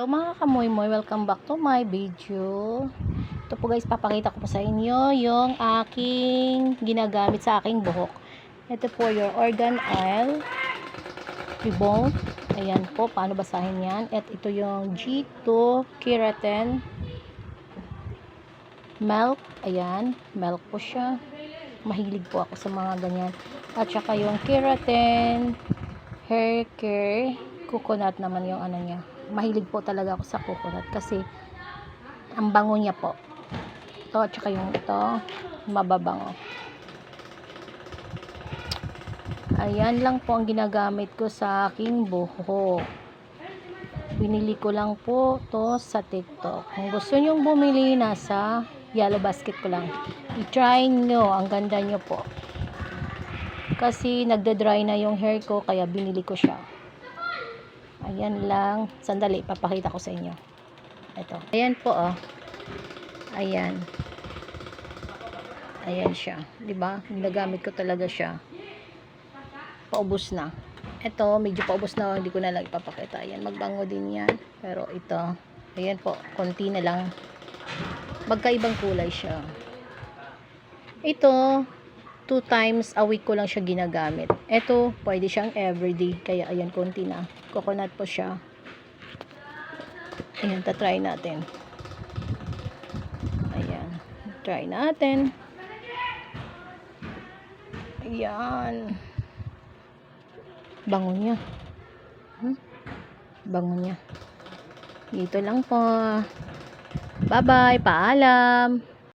Hello mga kamoy-moy, welcome back to my video. Ito po guys, papakita ko po sa inyo yung aking ginagamit sa aking buhok. Ito po your organ oil, ribbon. Ayan po, paano basahin yan. At ito yung G2 Keratin milk. Ayan, milk po siya. Mahilig po ako sa mga ganyan. At saka yung keratin hair care coconut naman yung ano niya mahilig po talaga ako sa coconut kasi ang bango niya po. Ito at saka yung ito mababango. Ayan lang po ang ginagamit ko sa aking buhok binili ko lang po to sa tiktok. Kung gusto nyong bumili nasa yellow basket ko lang. I-try nyo. Ang ganda nyo po. Kasi nagda-dry na yung hair ko kaya binili ko siya ayan lang. Sandali papakita ko sa inyo. Ito. Ayan po oh. Ayan. Ayan siya. Di ba ginagamit ko talaga siya. Paubos na. Ito medyo paubos na. Hindi ko na lang ipapakita. Ayan magbango din yan. Pero ito ayan po. Konti na lang. Magkaibang kulay siya. Ito two times a week ko lang siya ginagamit. Ito, pwede siyang everyday. Kaya, ayan, konti na. Coconut po siya. Ayan, tatry natin. Ayan. Try natin. Ayan. Bango niya. Hmm? Bango niya. Dito lang po. Bye-bye. Paalam.